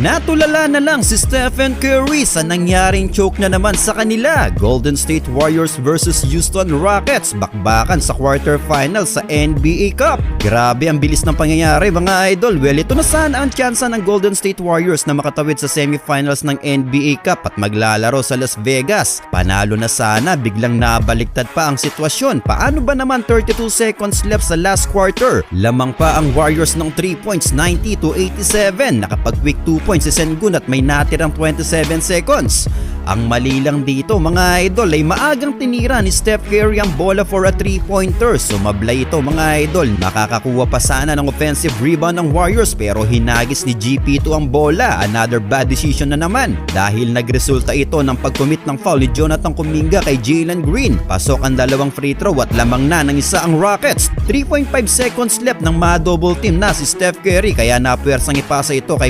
Natulala na lang si Stephen Curry sa nangyaring choke na naman sa kanila. Golden State Warriors versus Houston Rockets bakbakan sa quarterfinal sa NBA Cup. Grabe ang bilis ng pangyayari mga idol. Well, ito na sana ang tsansa ng Golden State Warriors na makatawid sa semifinals ng NBA Cup at maglalaro sa Las Vegas. Panalo na sana, biglang nabaliktad pa ang sitwasyon. Paano ba naman 32 seconds left sa last quarter? Lamang pa ang Warriors ng 3 points 90 to 87. Nakapag-quick 2 points si Sengun at may natirang 27 seconds. Ang mali lang dito mga idol ay maagang tinira ni Steph Curry ang bola for a 3-pointer. Sumablay ito mga idol. Makakakuha pa sana ng offensive rebound ng Warriors pero hinagis ni GP2 ang bola. Another bad decision na naman. Dahil nagresulta ito ng pag-commit ng foul ni Jonathan Kuminga kay Jalen Green. Pasok ang dalawang free throw at lamang na ng isa ang Rockets. 3.5 seconds left ng ma-double team na si Steph Curry kaya napwersang ipasa ito kay